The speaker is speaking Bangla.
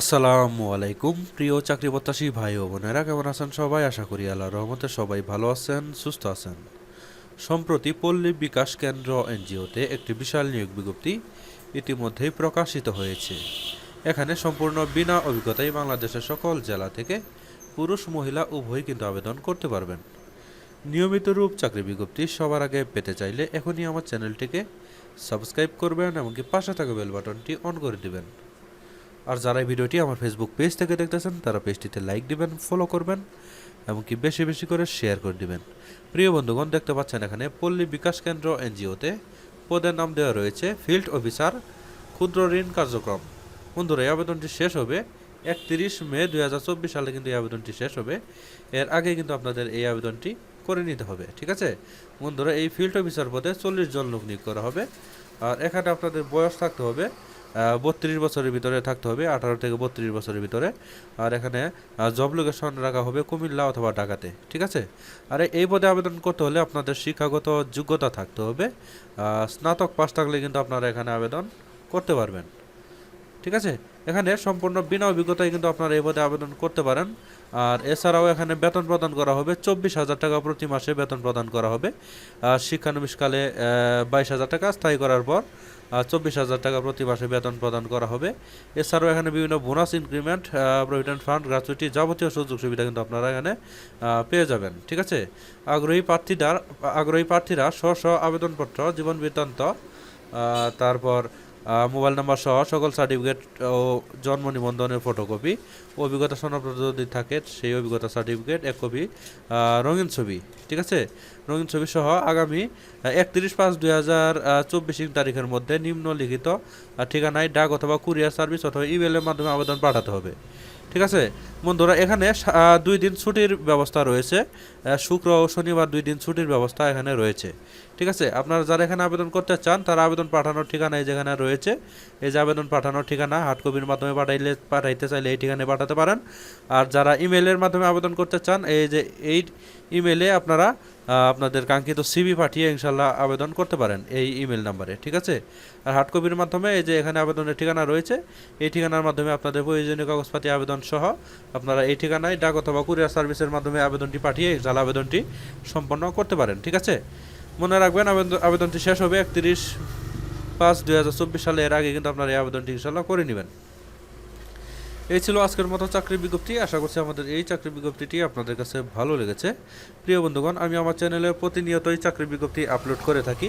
আসসালামু আলাইকুম, প্রিয় চাকরি প্রত্যাশী ভাই ও বোনেরা, কেমন আছেন সবাই? আশা করি আল্লাহ রহমতে সবাই ভালো আছেন, সুস্থ আছেন। সম্প্রতি পল্লী বিকাশ কেন্দ্র এনজিওতে একটি বিশাল নিয়োগ বিজ্ঞপ্তি ইতিমধ্যেই প্রকাশিত হয়েছে। এখানে সম্পূর্ণ বিনা অভিজ্ঞতায় বাংলাদেশের সকল জেলা থেকে পুরুষ, মহিলা উভয়ই কিন্তু আবেদন করতে পারবেন। নিয়মিত রূপ চাকরি বিজ্ঞপ্তি সবার আগে পেতে চাইলে এখনই আমার চ্যানেলটিকে সাবস্ক্রাইব করবেন, এমনকি পাশে থাকা বেল বাটনটি অন করে দিবেন। আর যারা ভিডিওটি আমার ফেসবুক পেজ থেকে দেখতেছেন, তারা পেজটিতে লাইক দিবেন ফলো করবেন, এমনকি বেশি বেশি করে শেয়ার করে দিবেন। প্রিয় বন্ধুগণ, দেখতে পাচ্ছেন এখানে পল্লী বিকাশ কেন্দ্র এনজিওতে পদের নাম দেওয়া রয়েছে ফিল্ড অফিসার ক্ষুদ্র ঋণ কার্যক্রম। বন্ধুরা, এই আবেদনটি শেষ হবে একত্রিশ মে দু হাজার চব্বিশ সালে, কিন্তু এই আবেদনটি শেষ হবে। এর আগে কিন্তু আপনাদের এই আবেদনটি করে নিতে হবে, ঠিক আছে? বন্ধুরা, এই ফিল্ড অফিসার পদে চল্লিশ জন লোক নিয়োগ করা হবে। আর এখানে আপনাদের বয়স থাকতে হবে বত্রিশ বছরের ভিতরে থাকতে হবে, আঠারো থেকে বত্রিশ বছরের ভিতরে। আর এখানে জব লোকেশন রাখা হবে কুমিল্লা অথবা ঢাকাতে, ঠিক আছে? আর এই পদে আবেদন করতে হলে আপনাদের শিক্ষাগত যোগ্যতা থাকতে হবে। স্নাতক পাশ থাকলে কিন্তু আপনারা এখানে আবেদন করতে পারবেন, ঠিক আছে? এখানে সম্পূর্ণ বিনা অভিজ্ঞতায় কিন্তু আপনারা এই পদে আবেদন করতে পারেন। আর এছাড়াও এখানে বেতন প্রদান করা হবে, চব্বিশ হাজার টাকা প্রতি মাসে বেতন প্রদান করা হবে। আর শিক্ষানবিশকালে বাইশ হাজার টাকা স্থায়ী করার পর চব্বিশ হাজার টাকা প্রতি মাসে বেতন প্রদান করা হবে। এছাড়াও এখানে বিভিন্ন bonus increment provident fund, gratuity যাবতীয় সুযোগ সুবিধা কিন্তু আপনারা এখানে পেয়ে যাবেন, ঠিক আছে? আগ্রহী প্রার্থীরা আগ্রহী প্রার্থীরা স্ব স্ব আবেদনপত্র, জীবন বৃত্তান্ত তারপর মোবাইল নাম্বার সহ সকল সার্টিফিকেট ও জন্ম নিবন্ধনের ফটোকপি, অভিজ্ঞতা সনদপত্র যদি থাকে, সেই অভিজ্ঞতা সার্টিফিকেট, এক কপি রঙিন ছবি, ঠিক আছে? রঙিন ছবি সহ আগামী একত্রিশ পাঁচ দুই হাজার চব্বিশ তারিখের মধ্যে নিম্নলিখিত ঠিকানায় ডাক অথবা কুরিয়ার সার্ভিস অথবা ইমেলের মাধ্যমে আবেদন পাঠাতে হবে, ঠিক আছে? বন্ধুরা, এখানে দুই দিন ছুটির ব্যবস্থা রয়েছে শুক্র ও শনিবার দুই দিন ছুটির ব্যবস্থা এখানে রয়েছে, ঠিক আছে? আপনারা যারা এখানে আবেদন করতে চান, তারা আবেদন পাঠানোর ঠিকানা এই যেখানে রয়েছে এই যে আবেদন পাঠানোর ঠিকানা হার্ড কপির মাধ্যমে পাঠাইলে, পাঠাইতে চাইলে এই ঠিকানায় পাঠাতে পারেন। আর যারা ইমেলের মাধ্যমে আবেদন করতে চান, এই যে এই ইমেলে আপনারা আপনাদের কাঙ্ক্ষিত সিবি পাঠিয়ে ইনশাল্লাহ আবেদন করতে পারেন এই ইমেল নাম্বারে, ঠিক আছে? আর হার্ড কপির মাধ্যমে এই যে এখানে আবেদনের ঠিকানা রয়েছে, এই ঠিকানার মাধ্যমে আপনাদের প্রয়োজনীয় কাগজপাতি আবেদন সহ আপনারা এই ঠিকানায় ডাক অথবা কুরিয়ার সার্ভিসের মাধ্যমে আবেদনটি পাঠিয়ে ইনশাল্লাহ আবেদনটি সম্পন্ন করতে পারেন, ঠিক আছে? মনে রাখবেন, আবেদন আবেদনটি শেষ হবে একত্রিশ পাঁচ, দুই হাজার চব্বিশ সালে এর আগে কিন্তু আপনার এই আবেদনটি ইনশাল্লাহ করে নেবেন। এই ছিল আজকের মতো চাকরি বিজ্ঞপ্তি। আশা করছি আমাদের এই চাকরি বিজ্ঞপ্তিটি আপনাদের কাছে ভালো লেগেছে। প্রিয় বন্ধুগণ, আমি আমার চ্যানেলে প্রতিনিয়তই চাকরি বিজ্ঞপ্তি আপলোড করে থাকি।